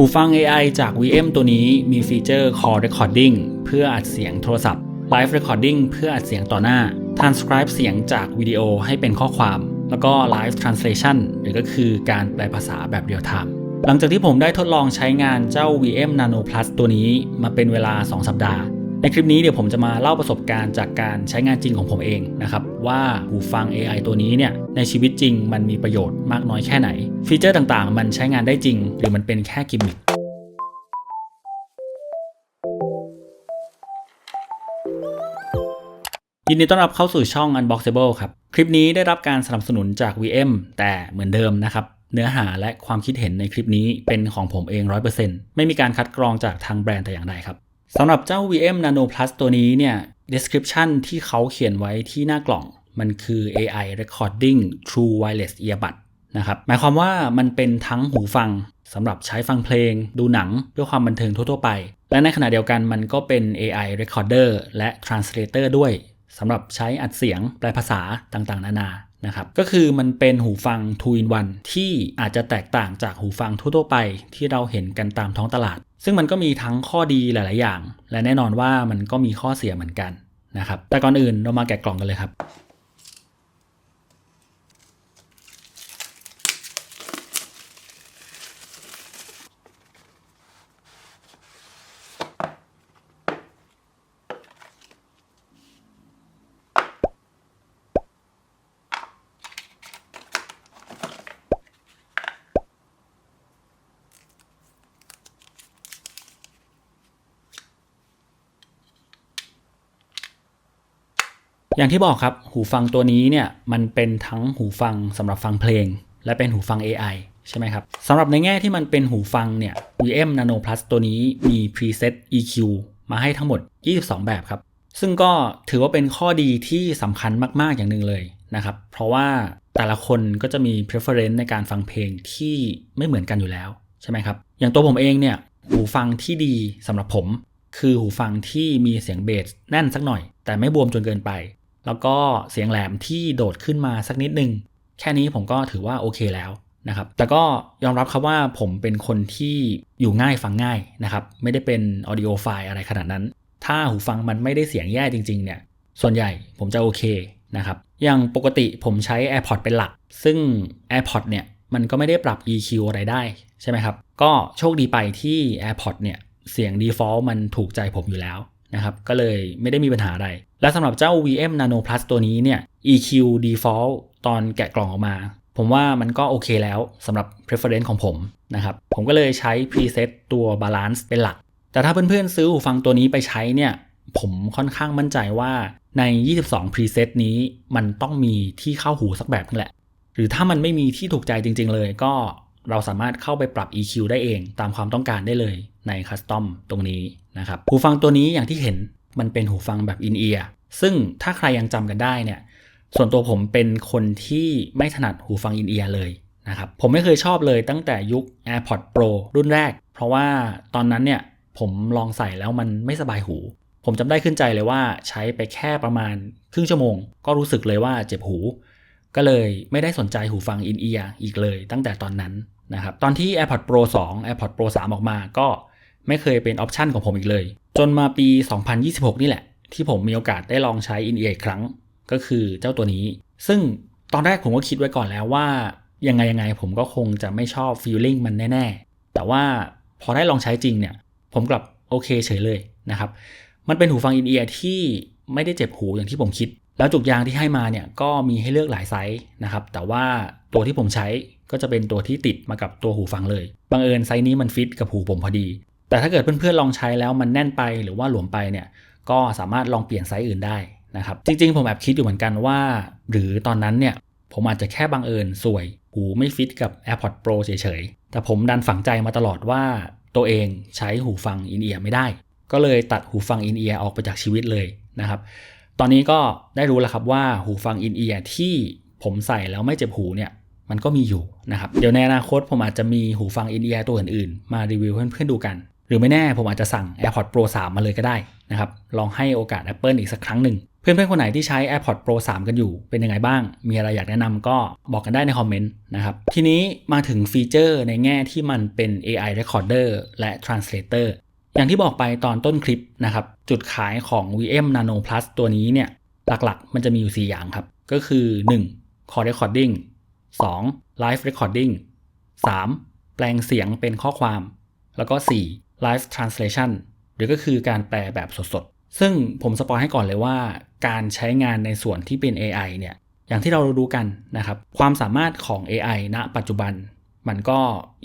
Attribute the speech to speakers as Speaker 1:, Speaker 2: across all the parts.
Speaker 1: หูฟัง AI จาก VM ตัวนี้มีฟีเจอร์ Call Recording เพื่ออัดเสียงโทรศัพท์ Live Recording เพื่ออัดเสียงต่อหน้า Transcribe เสียงจากวิดีโอให้เป็นข้อความ แล้วก็ Live Translation หรือก็คือการแปลภาษาแบบเรียลไทม์หลังจากที่ผมได้ทดลองใช้งานเจ้า VM Nano Plus ตัวนี้มาเป็นเวลา 2 สัปดาห์ ในคลิปนี้เดี๋ยวผมจะมาเล่าประสบการณ์จากการใช้งานจริงของผมเองนะครับว่าหูฟัง AI ตัวนี้เนี่ยในชีวิตจริงมันมีประโยชน์มากน้อยแค่ไหน ฟีเจอร์ต่างๆ มันใช้งานได้จริง หรือมันเป็นแค่กิมมิคยินดีต้อนรับเข้าสู่ช่อง Unboxable ครับ คลิปนี้ได้รับการสนับสนุนจาก VM แต่เหมือนเดิมนะครับ เนื้อหาและความคิดเห็นในคลิปนี้เป็นของผมเอง 100%ไม่มีการคัดกรองจากทางแบรนด์แต่อย่างใดครับ สำหรับเจ้า VM Nano Plus ตัวนี้เนี่ย description ที่เขาเขียนไว้ที่หน้ากล่อง มันคือ AI Recording True Wireless Earbud นะครับหมายความว่ามันเป็นทั้งหูฟังสำหรับใช้ฟังเพลง ดูหนังด้วยความบันเทิงทั่ว ๆ ไป และในขณะเดียวกันมันก็เป็น AI Recorder และ Translator ด้วยสำหรับใช้อัดเสียงแปลภาษาต่างๆ นานา นะครับก็คือมันเป็นหูฟัง2 in 1ที่อาจจะแตกต่างจากหูฟังทั่วๆไปที่เราเห็นกันตามท้องตลาด ซึ่งมันก็มีทั้งข้อดีหลาย ๆ อย่าง และแน่นอนว่ามันก็มีข้อเสียเหมือนกันนะครับแต่ก่อนอื่นเรามาแกะกล่องกันเลยครับ อย่างที่บอกครับ หูฟังตัวนี้เนี่ยมันเป็นทั้งหูฟังสำหรับฟังเพลง และเป็นหูฟัง AI ใช่ไหมครับสำหรับในแง่ที่มันเป็นหูฟังเนี่ย VM Nano Plus ตัวนี้มี preset EQ มาให้ทั้งหมด 22 แบบครับ ซึ่งก็ถือว่าเป็นข้อดีที่สำคัญมาก ๆ อย่างหนึ่งเลยนะครับ เพราะว่าแต่ละคนก็จะมี preference ในการฟังเพลงที่ไม่เหมือนกันอยู่แล้วใช่ไหมครับ อย่างตัวผมเองเนี่ยหูฟังที่ดีสำหรับผม คือหูฟังที่มีเสียงเบสแน่นสักหน่อย แต่ไม่บวมจนเกินไป แล้วก็เสียงแหลมที่โดดขึ้นมาสักนิดนึง แค่นี้ผมก็ถือว่าโอเคแล้วนะครับ แต่ก็ยอมรับครับว่าผมเป็นคนที่อยู่ง่ายฟังง่ายนะครับ ไม่ได้เป็น audio file อะไรขนาดนั้น ถ้าหูฟังมันไม่ได้เสียงแย่จริง ๆ เนี่ย ส่วนใหญ่ผมจะโอเคนะครับ อย่างปกติผมใช้ AirPods เป็นหลัก ซึ่ง AirPods เนี่ยมันก็ไม่ได้ปรับ EQ อะไรได้ใช่ไหมครับ ก็โชคดีไปที่ AirPods เนี่ยเสียง default มันถูกใจผมอยู่แล้วนะครับ ก็เลยไม่ได้มีปัญหาอะไร และสำหรับเจ้า VM Nano Plus ตัวนี้เนี่ย EQ default ตอนแกะกล่องออกมา ผมว่ามันก็โอเคแล้วสำหรับ preference ของผมนะครับ ผมก็เลยใช้ preset ตัว balance เป็นหลัก แต่ถ้าเพื่อนๆซื้อหูฟังตัวนี้ไปใช้เนี่ย ผมค่อนข้างมั่นใจว่าใน 22 preset นี้มันต้องมีที่เข้าหูสักแบบนึงแหละ หรือถ้ามันไม่มีที่ถูกใจจริง ๆ เลยก็เราสามารถเข้าไปปรับ EQ ได้เองตามความต้องการได้เลยใน Custom ตรงนี้นะครับหูฟังตัวนี้อย่างที่เห็น มันเป็นหูฟังแบบ in-ear ซึ่งถ้าใครยังจำกันได้เนี่ยส่วนตัวผมเป็นคนที่ไม่ถนัดหูฟัง in-ear เลยนะครับผมไม่เคยชอบเลยตั้งแต่ยุค AirPods Pro รุ่นแรก เพราะว่าตอนนั้นเนี่ยผมลองใส่แล้วมันไม่สบายหู ผมจำได้ขึ้นใจเลยว่าใช้ไปแค่ประมาณครึ่งชั่วโมง ก็รู้สึกเลยว่าเจ็บหู ก็เลยไม่ได้สนใจหูฟัง in-ear อีกเลยตั้งแต่ตอนนั้นนะครับตอนที่ AirPods Pro 2 AirPods Pro 3 ออกมาก็ ไม่เคยเป็นออปชันของผมอีกเลย จนมาปี 2026 นี่แหละ ที่ผมมีโอกาสได้ลองใช้ in-ear อีกครั้ง ก็คือเจ้าตัวนี้ ซึ่งตอนแรกผมก็คิดไว้ก่อนแล้วว่า ยังไงยังไงผมก็คงจะไม่ชอบ feeling มันแน่ ๆ แต่ว่าพอได้ลองใช้จริงเนี่ย ผมกลับโอเคเฉยเลยนะครับ มันเป็นหูฟัง in-ear ที่ไม่ได้เจ็บหูอย่างที่ผมคิด แล้วจุกยางที่ให้มาเนี่ยก็มีให้เลือกหลายไซส์นะครับ แต่ว่าตัวที่ผมใช้ก็จะเป็นตัวที่ติดมากับตัวหูฟังเลย บังเอิญไซส์นี้มันฟิตกับหูผมพอดี แต่ถ้าเกิดเพื่อนๆลองใช้แล้วมันแน่นไปหรือว่าหลวมไปเนี่ยก็สามารถลองเปลี่ยนไซส์อื่นได้นะครับ จริงๆ ผมแอบคิดอยู่เหมือนกันว่า หรือตอนนั้นเนี่ยผมอาจจะแค่บังเอิญสวย หูไม่ฟิตกับ AirPods Pro เฉยๆ แต่ผมดันฝังใจมาตลอดว่าตัวเองใช้หูฟัง in-ear ไม่ได้ ก็เลยตัดหูฟัง in-ear ออกไปจากชีวิตเลยนะครับ ตอนนี้ก็ได้รู้แล้วครับว่าหูฟัง in-ear ที่ผมใส่แล้วไม่เจ็บหูเนี่ยมันก็มีอยู่นะครับ เดี๋ยวในอนาคตผมอาจจะมีหูฟัง in-ear ตัวอื่นๆ มารีวิวเพื่อนๆดูกัน หรือไม่แน่ผมอาจจะสั่ง AirPods Pro 3 มาเลยก็ได้นะครับลองให้โอกาส Apple อีกสักครั้งหนึ่งเพื่อนๆคนไหนที่ใช้ AirPods Pro 3 กันอยู่เป็นยังไงบ้าง มีอะไรอยากแนะนำก็บอกกันได้ในคอมเมนต์นะครับ ทีนี้มาถึงฟีเจอร์ในแง่ที่มันเป็น AI Recorder และ Translator อย่างที่บอกไปตอนต้นคลิปนะครับ จุดขายของ VM Nano Plus ตัวนี้เนี่ย หลักๆ มันจะมีอยู่ 4 อย่างครับ ก็คือ 1. Call Recording 2. Live Recording 3. แปลงเสียงเป็นข้อความ แล้วก็ 4. Live Translation หรือก็คือการแปลแบบสดๆ ซึ่งผมสปอยให้ก่อนเลยว่า การใช้งานในส่วนที่เป็น AI เนี่ยอย่างที่เรารู้กันนะครับ ความสามารถของ AI ณ ปัจจุบัน มันก็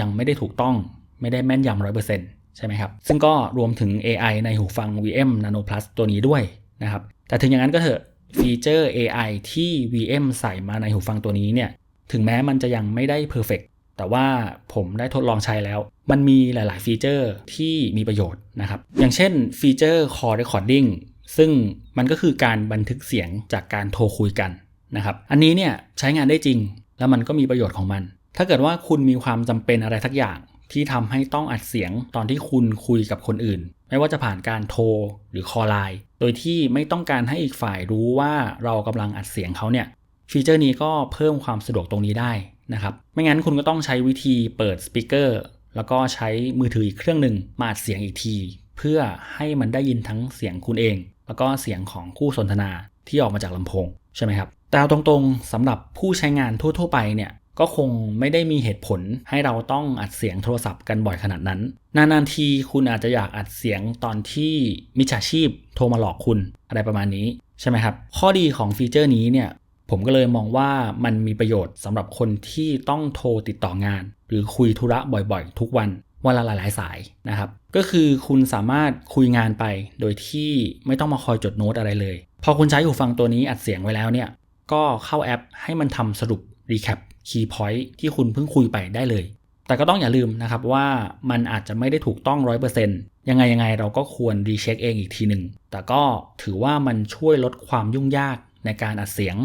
Speaker 1: ยังไม่ได้ถูกต้องไม่ได้แม่นยำร้อยเปอร์เซ็นต์ใช่ไหมครับ ซึ่งก็รวมถึง AI ในหูฟัง VM Nano Plus ตัวนี้ด้วยนะครับ แต่ถึงอย่างนั้นก็เถอะฟีเจอร์ AI ที่ VM ใส่มาในหูฟังตัวนี้เนี่ย ถึงแม้มันจะยังไม่ได้ perfect แต่ว่าผมได้ทดลองใช้แล้ว มันมีหลาย ๆ ฟีเจอร์ที่มีประโยชน์นะครับ อย่างเช่นฟีเจอร์ call recording ซึ่งมันก็คือการบันทึกเสียงจากการโทรคุยกันนะครับ อันนี้เนี่ยใช้งานได้จริง แล้วมันก็มีประโยชน์ของมัน ถ้าเกิดว่าคุณมีความจำเป็นอะไรสักอย่างที่ทำให้ต้องอัดเสียงตอนที่คุณคุยกับคนอื่น ไม่ว่าจะผ่านการโทรหรือคอไลน์โดยที่ไม่ต้องการให้อีกฝ่ายรู้ว่าเรากำลังอัดเสียงเขาเนี่ยฟีเจอร์นี้ก็เพิ่มความสะดวกตรงนี้ได้ นะครับ ไม่งั้นคุณก็ต้องใช้วิธีเปิดสปีกเกอร์แล้วก็ใช้มือถืออีกเครื่องหนึ่งมาอัดเสียงอีกที เพื่อให้มันได้ยินทั้งเสียงคุณเอง แล้วก็เสียงของคู่สนทนาที่ออกมาจากลำโพงใช่ไหมครับแต่ตรงๆสำหรับผู้ใช้งานทั่ว ๆ ไปเนี่ยก็คงไม่ได้มีเหตุผลให้เราต้องอัดเสียงโทรศัพท์กันบ่อยขนาดนั้น นานๆทีคุณอาจจะอยากอัดเสียงตอนที่มิจฉาชีพโทรมาหลอกคุณอะไรประมาณนี้ใช่ไหมครับ ข้อดีของฟีเจอร์นี้เนี่ย ผมก็เลยมองว่ามันมีประโยชน์สำหรับคนที่ต้องโทรติดต่องาน หรือคุยธุระบ่อยๆ ทุกวันวันละหลายๆสายนะครับ ก็คือคุณสามารถคุยงานไปโดยที่ไม่ต้องมาคอยจดโน้ตอะไรเลย พอคุณใช้หูฟังตัวนี้อัดเสียงไว้แล้วเนี่ย ก็เข้าแอปให้มันทำสรุปรีแคปคีย์พอยท์ที่คุณเพิ่งคุยไปได้เลย แต่ก็ต้องอย่าลืมนะครับว่ามันอาจจะไม่ได้ถูกต้อง 100%ยังไงยังไงเราก็ควรรีเช็คเองอีกทีหนึ่ง แต่ก็ถือว่ามันช่วยลดความยุ่งยากในการอัดเสียง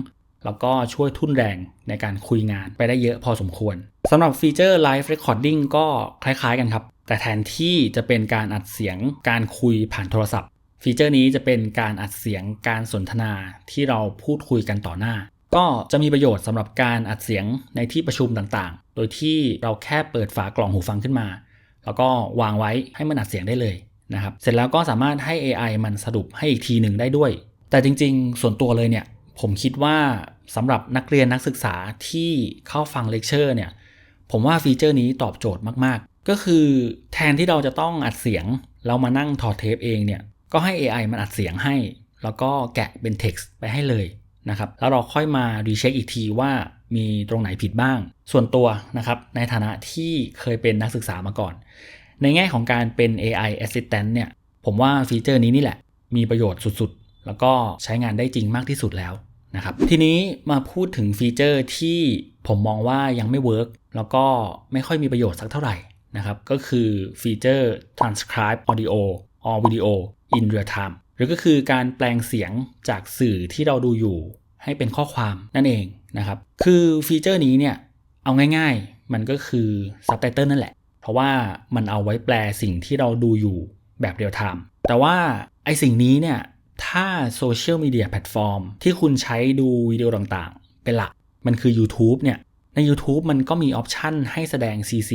Speaker 1: แล้วก็ช่วยทุ่นแรงในการคุยงานไปได้เยอะพอสมควรสำหรับฟีเจอร์ Live Recording ก็คล้ายๆกันครับ แต่แทนที่จะเป็นการอัดเสียงการคุยผ่านโทรศัพท์ ฟีเจอร์นี้จะเป็นการอัดเสียงการสนทนาที่เราพูดคุยกันต่อหน้า ก็จะมีประโยชน์สำหรับการอัดเสียงในที่ประชุมต่างๆ โดยที่เราแค่เปิดฝากล่องหูฟังขึ้นมา แล้วก็วางไว้ให้มันอัดเสียงได้เลยนะครับเสร็จแล้วก็สามารถให้ AI มันสรุปให้อีกทีหนึ่งได้ด้วย แต่จริง ๆ ส่วนตัวเลยเนี่ยผมคิดว่า สำหรับนักเรียนนักศึกษาที่เข้าฟังเลคเชอร์เนี่ย ผมว่าฟีเจอร์นี้ตอบโจทย์มากๆ ก็คือแทนที่เราจะต้องอัดเสียง เรามานั่งถอดเทปเองเนี่ย ก็ให้ AI มันอัดเสียงให้ แล้วก็แกะเป็น text ไปให้เลยนะครับ แล้วเราค่อยมารีเช็คอีกทีว่ามีตรงไหนผิดบ้าง ส่วนตัวนะครับ ในฐานะที่เคยเป็นนักศึกษามาก่อน ในแง่ของการเป็น AI assistant เนี่ย ผมว่าฟีเจอร์นี้นี่แหละ มีประโยชน์สุดๆ แล้วก็ใช้งานได้จริงมากที่สุดแล้ว นะครับทีนี้มาพูดถึงฟีเจอร์ที่ผมมองว่ายังไม่เวิร์กแล้วก็ไม่ค่อยมีประโยชน์สักเท่าไหร่นะครับก็คือฟีเจอร์ transcribe audio or video in real time หรือก็คือการแปลงเสียงจากสื่อที่เราดูอยู่ให้เป็นข้อความนั่นเองนะครับคือฟีเจอร์นี้เนี่ยเอาง่ายๆ มันก็คือซับไตเติลนั่นแหละ เพราะว่ามันเอาไว้แปลสิ่งที่เราดูอยู่แบบเรียลไทม์แต่ว่าไอสิ่งนี้เนี่ย ถ้าโซเชียลมีเดียแพลตฟอร์มที่คุณใช้ดูวิดีโอต่างๆ เป็นหลัก มันคือ YouTube เนี่ย ใน YouTube มันก็มีออปชันให้แสดง CC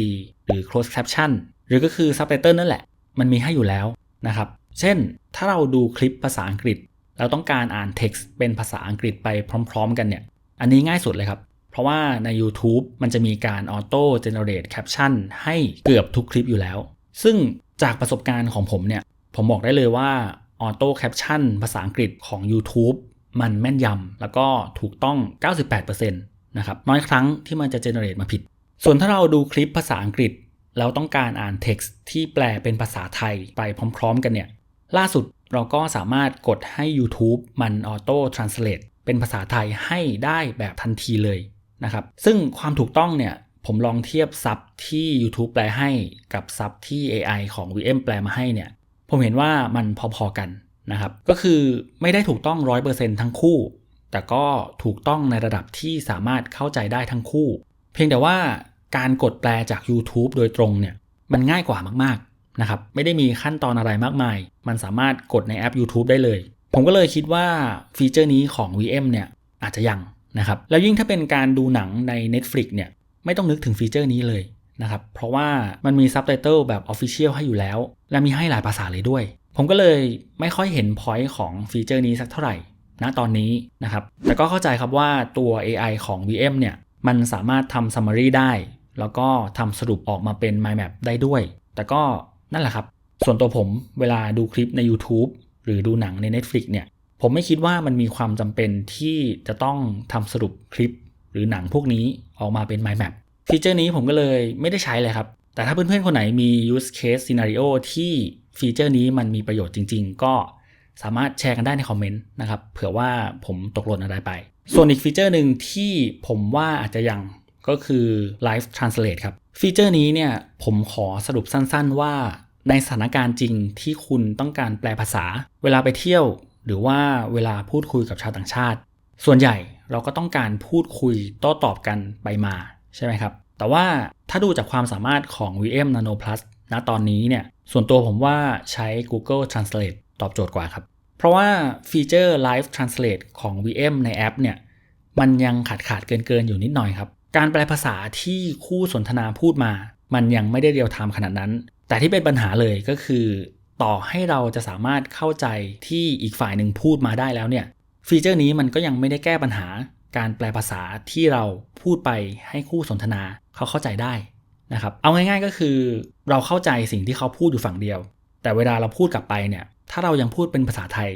Speaker 1: หรือ closed caption หรือก็คือ subtitle นั่นแหละ มันมีให้อยู่แล้วนะครับ เช่น ถ้าเราดูคลิปภาษาอังกฤษ เราต้องการอ่าน text เป็นภาษาอังกฤษไปพร้อม ๆ กันเนี่ย อันนี้ง่ายสุดเลยครับ เพราะว่าใน YouTube มันจะมีการ auto generate caption ให้เกือบทุกคลิปอยู่แล้ว ซึ่งจากประสบการณ์ของผมเนี่ย ผมบอกได้เลยว่า auto caption ภาษาอังกฤษของ YouTube มันแม่นยำแล้วก็ถูกต้อง 98%นะครับน้อยครั้งที่มันจะ generate มาผิด ส่วนถ้าเราดูคลิปภาษาอังกฤษ แล้วต้องการอ่าน text ที่แปลเป็นภาษาไทยไปพร้อม ๆ กันเนี่ยล่าสุดเราก็สามารถกดให้ YouTube มัน auto translate เป็นภาษาไทยให้ได้แบบทันทีเลยนะครับซึ่งความถูกต้องเนี่ยผมลองเทียบซับที่ YouTube แปลให้กับซับที่ AI ของ VM แปลมาให้เนี่ย ผมเห็นว่ามันพอๆกันนะครับ ก็คือไม่ได้ถูกต้อง 100%ทั้งคู่ แต่ก็ถูกต้องในระดับที่สามารถเข้าใจได้ทั้งคู่ เพียงแต่ว่าการกดแปลจาก YouTube โดยตรงเนี่ยมันง่ายกว่ามากๆนะครับ ไม่ได้มีขั้นตอนอะไรมากมาย มันสามารถกดในแอป YouTube ได้เลย ผมก็เลยคิดว่าฟีเจอร์นี้ของ VM เนี่ยอาจจะยังนะครับ แล้วยิ่งถ้าเป็นการดูหนังใน Netflix เนี่ยไม่ต้องนึกถึงฟีเจอร์นี้เลย นะครับ เพราะว่ามันมีซับไตเติลแบบ Official ให้อยู่แล้ว และมีให้หลายภาษาเลยด้วย ผมก็เลยไม่ค่อยเห็นพอยต์ของฟีเจอร์นี้สักเท่าไหร่ณตอนนี้นะครับ แต่ก็เข้าใจครับว่าตัว AI ของ VM เนี่ย มันสามารถทำ summary ได้ แล้วก็ทำสรุปออกมาเป็น mind map ได้ด้วย แต่ก็นั่นแหละครับ ส่วนตัวผมเวลาดูคลิปใน YouTube หรือดูหนังใน Netflix เนี่ย ผมไม่คิดว่ามันมีความจำเป็นที่จะต้องทำสรุปคลิป หรือหนังพวกนี้ออกมาเป็น mind map ฟีเจอร์นี้ผมก็เลยไม่ได้ใช้เลยครับ แต่ถ้าเพื่อนๆ คนไหนมี use case scenario ที่ฟีเจอร์นี้มันมีประโยชน์จริง ๆ ก็สามารถแชร์กันได้ในคอมเมนต์นะครับเผื่อว่าผมตกหล่นอะไรไป ส่วนอีกฟีเจอร์หนึ่งที่ผมว่าอาจจะยังก็คือ live translate ครับ ฟีเจอร์นี้เนี่ยผมขอสรุปสั้นๆว่าในสถานการณ์จริงที่คุณต้องการแปลภาษา เวลาไปเที่ยว หรือว่าเวลาพูดคุยกับชาวต่างชาติ ส่วนใหญ่เราก็ต้องการพูดคุยโต้ตอบกันไปมา ใช่ไหมครับ แต่ว่าถ้าดูจากความสามารถของ VM Nano Plus ณตอนนี้เนี่ย ส่วนตัวผมว่าใช้ Google Translate ตอบโจทย์กว่าครับ เพราะว่าฟีเจอร์ Live Translate ของ VM ในแอปเนี่ย มันยังขาดขาดเกินเกินอยู่นิดหน่อยครับ การแปลภาษาที่คู่สนทนาพูดมา มันยังไม่ได้เรียลไทม์ขนาดนั้น แต่ที่เป็นปัญหาเลยก็คือ ต่อให้เราจะสามารถเข้าใจที่อีกฝ่ายหนึ่งพูดมาได้แล้วเนี่ย ฟีเจอร์นี้มันก็ยังไม่ได้แก้ปัญหา การแปลภาษาที่เราพูดไปให้คู่สนทนาเขาเข้าใจได้นะครับ เอาง่ายๆก็คือเราเข้าใจสิ่งที่เขาพูดอยู่ฝั่งเดียว แต่เวลาเราพูดกลับไปเนี่ย ถ้าเรายังพูดเป็นภาษาไทย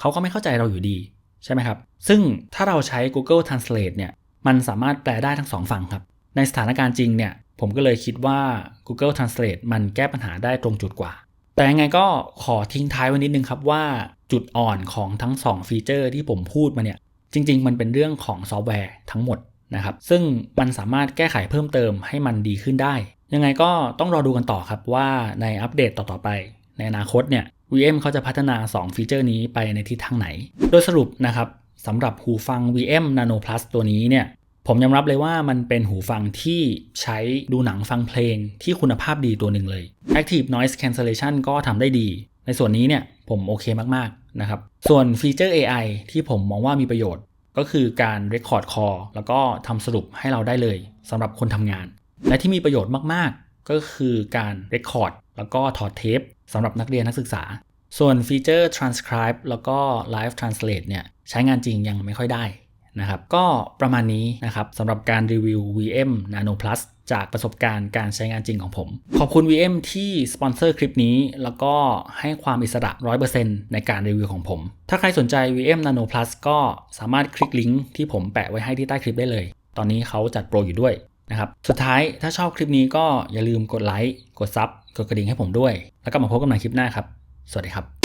Speaker 1: เขาก็ไม่เข้าใจเราอยู่ดี ใช่ไหมครับ ซึ่งถ้าเราใช้ Google Translate เนี่ย มันสามารถแปลได้ทั้งสองฝั่งครับ ในสถานการณ์จริงเนี่ย ผมก็เลยคิดว่า Google Translate มันแก้ปัญหาได้ตรงจุดกว่า แต่ยังไงก็ขอทิ้งท้ายไว้นิดนึงครับว่าจุดอ่อนของทั้ง 2 ฟีเจอร์ที่ผมพูดมาเนี่ย จริง ๆ มันเป็นเรื่องของซอฟต์แวร์ทั้งหมดนะครับ ซึ่งมันสามารถแก้ไขเพิ่มเติมให้มันดีขึ้นได้ ยังไงก็ต้องรอดูกันต่อครับว่าในอัปเดตต่อๆไป ในอนาคตเนี่ย VM เขาจะพัฒนา 2 ฟีเจอร์นี้ไปในทิศทางไหน โดยสรุปนะครับสำหรับหูฟัง VM Nano Plus ตัวนี้เนี่ยผมยอมรับเลยว่ามันเป็นหูฟังที่ใช้ดูหนังฟังเพลงที่คุณภาพดีตัวหนึ่งเลย Active Noise Cancellation ก็ทำได้ดี ในส่วนนี้เนี่ยผมโอเคมากๆ นะครับส่วนฟีเจอร์ AI ที่ผมมองว่ามีประโยชน์ ก็คือการ Record Call แล้วก็ทำสรุปให้เราได้เลยสำหรับคนทำงาน และที่มีประโยชน์มากๆ ก็คือการ Record แล้วก็ถอดเทปสำหรับนักเรียนนักศึกษา ส่วนฟีเจอร์ transcribe แล้วก็ live translate เนี่ยใช้งานจริงยังไม่ค่อยได้นะครับก็ประมาณนี้นะครับสำหรับการรีวิว VM Nano Plus จากประสบการณ์การใช้งานจริงของผม ขอบคุณ VM ที่สปอนเซอร์คลิปนี้ แล้วก็ให้ความอิสระ 100%ในการรีวิวของผม ถ้าใครสนใจ VM Nano Plus ก็สามารถคลิกลิงก์ที่ผมแปะไว้ให้ที่ใต้คลิปได้เลย ตอนนี้เขาจัดโปรอยู่ด้วยนะครับสุดท้ายถ้าชอบคลิปนี้ก็อย่าลืมกดไลค์กดซับกดกระดิ่งให้ผมด้วย แล้วก็มาพบกันใหม่คลิปหน้าครับ สวัสดีครับ